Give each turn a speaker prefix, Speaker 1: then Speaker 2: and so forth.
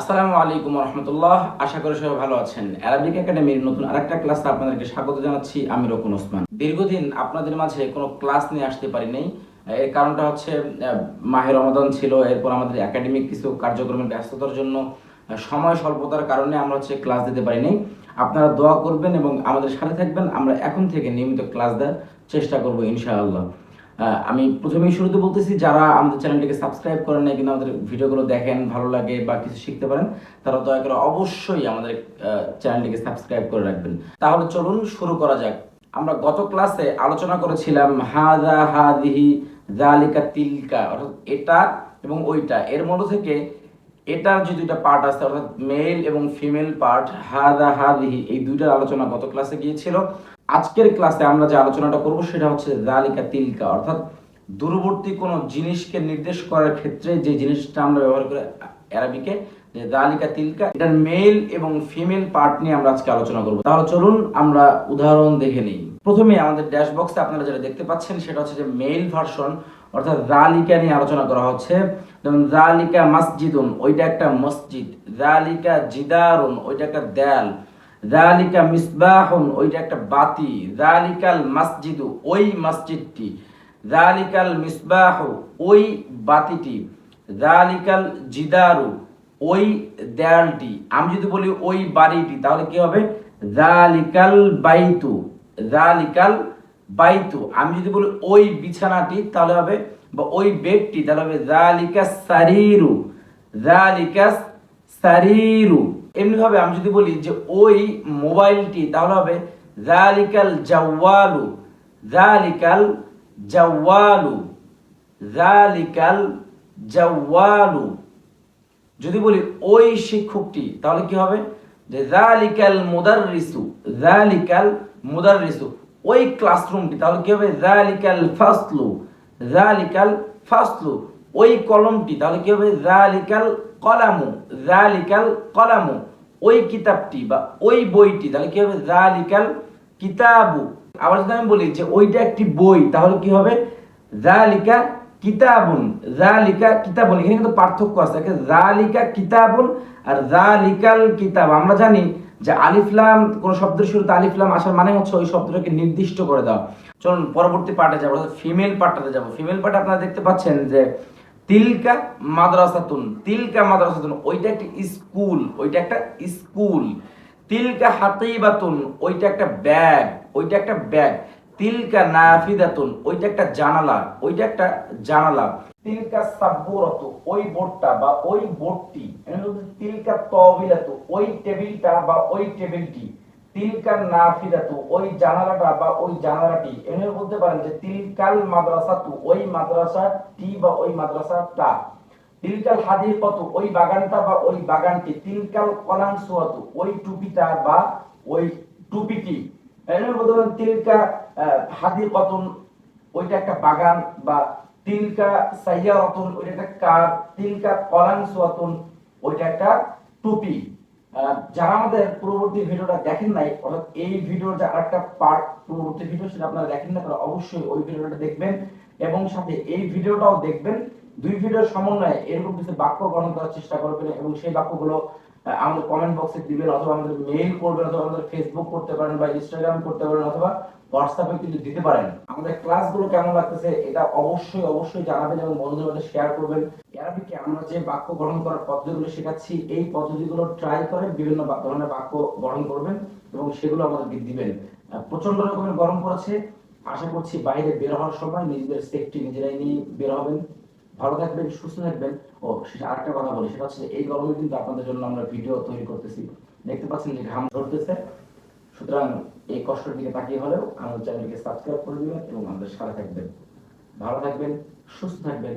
Speaker 1: আসসালামু আলাইকুম রহমতুল্লাহ আশা করি সবাই ভালো আছেন। অ্যারাবিক একাডেমির নতুন আরেকটা ক্লাসে আপনাদেরকে স্বাগত জানাচ্ছি আমি রকুন ওসমান। দীর্ঘদিন আপনাদের মাঝে কোনো ক্লাস নিয়ে আসতে পারি নাই। এর কারণটা হচ্ছে আহ, মাহে রমাদান ছিল এরপর আমাদের একাডেমিক কিছু কার্যক্রমের ব্যস্ততার জন্য সময় স্বল্পতার কারণে আমরা হচ্ছে ক্লাস দিতে পারি নাই। আপনারা দোয়া করবেন এবং আমাদের সাথে থাকবেন। আমরা এখন থেকে নিয়মিত ক্লাস দেওয়ার চেষ্টা করব ইনশাআল্লাহ। আমি প্রথমেই শুরুতে বলতেছি, যারা আমাদের চ্যানেলটিকে সাবস্ক্রাইব করেন নাই কিন্তু আমাদের ভিডিওগুলো দেখেন, ভালো লাগে বা কিছু শিখতে পারেন, তারা দয়া করে অবশ্যই আমাদের চ্যানেলটিকে সাবস্ক্রাইব করে রাখবেন। তাহলে চলুন শুরু করা যাক। আমরা গত ক্লাসে আলোচনা করেছিলাম হাদা হাদিহি জালিকা তিলকা অর্থাৎ এটা এবং ওইটা। এর মধ্য থেকে এটার যে দুইটা পার্ট আছে, অর্থাৎ মেল এবং ফিমেল পার্ট হাদা হাদিহি এই দুইটার আলোচনা গত ক্লাসে গিয়েছিল। আজকের ক্লাসে আমরা যে আলোচনাটা করব সেটা হচ্ছে জালিকা তিলকা, অর্থাৎ দূরবর্তী কোনো জিনিসকে নির্দেশ করার ক্ষেত্রে যে জিনিসটা আমরা ব্যবহার করে অ্যারাবিকে, যে জালিকা তিলকা, এটার মেল এবং ফিমেল পার্ট নিয়ে আমরা আজকে আলোচনা করব। তাহলে চলুন আমরা উদাহরণ দেখে নিই। প্রথমে আমাদের ড্যাশ বক্সে আপনারা যেটা দেখতে পাচ্ছেন সেটা হচ্ছে যে মেল ভার্সন, অর্থাৎ জালিকা নিয়ে আলোচনা করা হচ্ছে। যেমন জালিকা মসজিদুন, ওইটা একটা মসজিদ। জালিকা জিদারুন, ওইটা একটা দেয়াল। জালিকা মিসবাহুন ওইটা একটা বাতি। জালিকাল মসজিদু ওই মসজিদটি। জালিকাল মিসবাহু ওই বাতিটি। জালিকাল জিদারু ওই দেয়ালটি। আমি যদি বলি ওই বাড়িটি, তাহলে কি হবে? জালিকাল বাইতু জালিকাল বাইতু আমি যদি বলি ওই বিছানাটি, তাহলে হবে, বা ওই বেডটি, তাহলে হবে জালিকা সারিরু জালিকা সারিরু এমনি ভাবে আমি যদি বলি যে ওই মোবাইলটি, তাহলে হবে জালিকাল জাওয়ালু জালিকাল জাওয়ালু জালিকাল জাওয়ালু। যদি বলি ওই শিক্ষকটি, তাহলে কি হবে? যে জালিকাল মুদাররিসু জালিকাল মুদাররিসু। ওই ক্লাসরুমটি, তাহলে কি হবে? জালিকাল ফাসলু জালিকাল ফাসলু। ওই কলমটি, তাহলে কি হবে? জালিকাল কলামু জালিকাল কলামু। ওই কিতাবটি বা ওই বইটি, তাহলে কি হবে? জালিকাল কিতাবু। আবার যদি আমি বলি যে ওইটা একটি বই, তাহলে কি হবে? জালিকা কিতাবুন জালিকা কিতাবুন। এখানে কিন্তু পার্থক্য আছে। জালিকা কিতাবুন আর জালিকাল কিতাব। আমরা জানি যে আলিফলাম কোন শব্দের শুরুতে আলিফলাম আসার মানে হচ্ছে ওই শব্দটাকে নির্দিষ্ট করে দেওয়া। চলুন পরবর্তী পার্টে যাব ফিমেল পার্টটাতে যাব। ফিমেল পার্টে আপনারা দেখতে পাচ্ছেন যে তিলকা মাদ্রাসাতুন তিলকা মাদ্রাসাতুন, ওইটা একটা স্কুল, ওইটা একটা স্কুল। তিলকা হাতিবাতুন, ওইটা একটা ব্যাগ, ওইটা একটা ব্যাগ। তিলকা নাফিদাতুন, ওইটা একটা জানালা, ওইটা একটা জানালা। তিলকা সাব্বুরাতু, ওই বোর্ডটা বা ওই বোর্ডটি তিলকা তবিলাতু ওই টেবিলটা বা ওই টেবিলটি। তিলকা নাফিদাতু ওই জানালাটা বা ওই জানালাটি, এমনি বলতে পারেন যে তিলকাল মাদ্রাসাতু, ওই মাদ্রাসাটি বা ওই মাদ্রাসাটা। তিলকাল হাদিকতু ওই বাগানটা বা ওই বাগানটি। তিলকাল কলাম সুয়াতু ওই টুপিটা বা ওই টুপিটি। এমনি বলতে পারেন তিলকা হাদিকতুন ওইটা একটা বাগান বা তিলকা সাইয়ারাতুন, ওইটা একটা কার তিলকা কলাম সুয়াতুন ওইটা একটা টুপি। যারা আমাদের পূর্ববর্তী ভিডিওটা দেখেন নাই, অর্থাৎ এই ভিডিওর যে আরেকটা পার্ট পূর্ববর্তী ভিডিও সেটা আপনারা দেখেন না তারা অবশ্যই ওই ভিডিওটা দেখবেন এবং সাথে এই ভিডিওটাও দেখবেন। দুই ভিডিওর সমন্বয়ে এরকম কিছু বাক্য গঠন করার চেষ্টা করবেন এবং সেই বাক্যগুলো আমাদের কমেন্ট বক্সে দিবেন অথবা আমাদের মেইল করবেন অথবা আমাদের ফেসবুক করতে পারেন বা ইনস্টাগ্রাম করতে পারেন অথবা হোয়াটসঅ্যাপে কিন্তু দিতে পারেন। আমাদের ক্লাসগুলো কেমন লাগতেছে, এটা অবশ্যই অবশ্যই জানাবেন এবং বন্ধুদের মধ্যে শেয়ার করবেন। অ্যারাবিকে আমরা যে বাক্য গঠন করার পদ্ধতিগুলো শেখাচ্ছি, এই পদ্ধতিগুলো ট্রাই করে বিভিন্ন ধরনের বাক্য গঠন করবেন এবং সেগুলো আমাদেরকে দিবেন প্রচণ্ড রকমের গরম পড়েছে। আশা করছি বাইরে বের হওয়ার সময় নিজেদের সেফটি নিজেরাই নিয়ে বের হবেন। ভালো থাকবেন, সুস্থ থাকবেন। ও, সেটা আরেকটা কথা বলি, সেটা হচ্ছে এই গরমে কিন্তু আপনাদের জন্য আমরা ভিডিও তৈরি করতেছি। দেখতে পাচ্ছেন যে ঘাম ঝরতেছে। সুতরাং এই কষ্টের দিকে তাকিয়ে হলেও আমাদের চ্যানেলকে সাবস্ক্রাইব করে দিবেন এবং আমাদের সাথে থাকবেন। ভালো থাকবেন, সুস্থ থাকবেন।